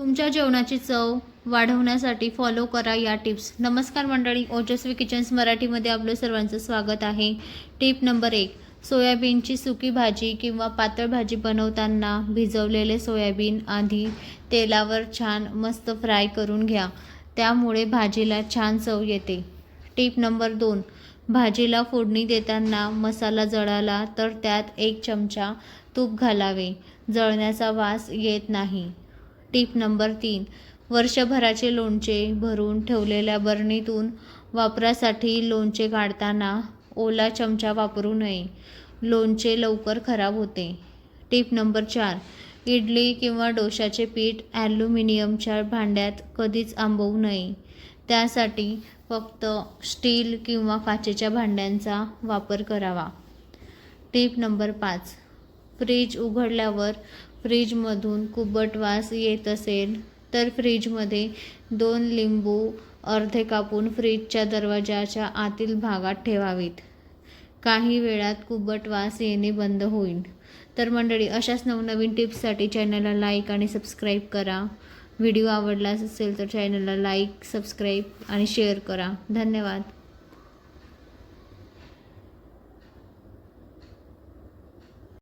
तुमच्या जेवणाची चव वाढवण्यासाठी फॉलो करा या टिप्स नमस्कार मंडळी ओजस्वी किचन्स मराठीमध्ये आपलं सर्वांचं स्वागत आहे. टिप नंबर एक सोयाबीनची सुकी भाजी किंवा पातळ भाजी बनवताना भिजवलेले सोयाबीन आधी तेलावर छान मस्त फ्राय करून घ्या. त्यामुळे भाजीला छान चव येते. टिप नंबर दोन भाजीला फोडणी देताना मसाला जळाला तर त्यात एक चमचा तूप घालावे. जळण्याचा वास येत नाही. टीप नंबर तीन. वर्षभराचे लोणचे भरून ठेवलेल्या बरणीतून वापरासाठी लोणचे काढताना ओला चमचा वापरू नये. लोणचे लवकर खराब होते. टीप नंबर चार. इडली किंवा डोशाचे पीठ ॲल्युमिनियमच्या भांड्यात कधीच आंबवू नये. त्यासाठी फक्त स्टील किंवा काचेच्या भांड्यांचा वापर करावा. टीप नंबर पाच. फ्रीज उघडल्यावर फ्रीजमधून कुबट वास येत असेल तर फ्रीजमध्ये दोन लिंबू अर्धे कापून फ्रीजच्या दरवाजाच्या आतील भागात ठेवावीत. काही वेळात कुबट वास येणे बंद होईल. तर मंडळी अशाच नवनवीन टिप्ससाठी चॅनलला लाईक आणि सबस्क्राईब करा. व्हिडिओ आवडलाच असेल तर चॅनलला लाईक सबस्क्राईब आणि शेअर करा. धन्यवाद.